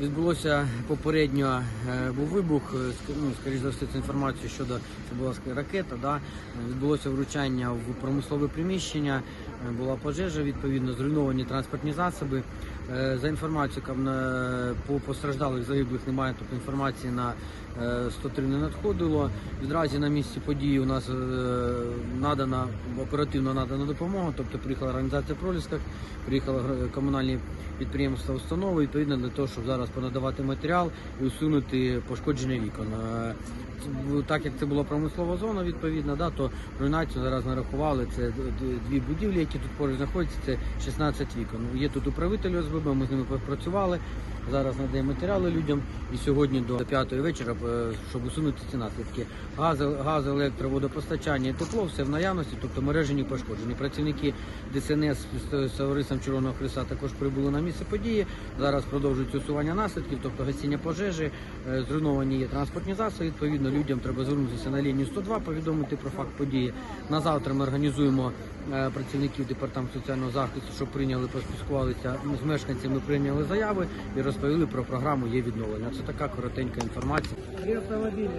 Відбулося попередньо е, був вибух. е, Ну, скоріш за все, це інформація щодо це була ракета. Да? Відбулося вручання в промислове приміщення. е, Була пожежа, відповідно, зруйновані транспортні засоби. За інформацією по постраждалих загиблих немає, тобто інформації на 103 не надходило. Відразу на місці події у нас е, надана оперативно надана допомога, тобто приїхала організація пролісках, приїхали комунальні підприємства, установи, відповідно для того, щоб зараз понадавати матеріал і усунути пошкодження вікон. Е, Так як це була промислова зона, відповідно, да, то руйнацію зараз нарахували. Це дві будівлі, які тут поруч знаходяться, це 16 вікон. Є тут управитель ОСББ, ми з ними попрацювали. Зараз надаємо матеріали людям і сьогодні до 5 вечора, е, щоб усунути ці наслідки. Газ, газ, електро, водопостачання і тепло, все в наявності, тобто мережі не пошкоджені. Працівники ДСНС з Товарисом Червоного Христа також прибули на місце події. Зараз продовжується усування наслідків, тобто гасіння пожежі, е, зруйновані є транспортні засоби. Відповідно, людям треба звернутися на лінію 102, повідомити про факт події. На завтра ми організуємо е, працівників департаменту соціального захисту, щоб прийняли, поспілкувалися з мешканцями, прийняли заяви і розповіли про програму є відновлення. Це така коротенька інформація. Три автомобілі.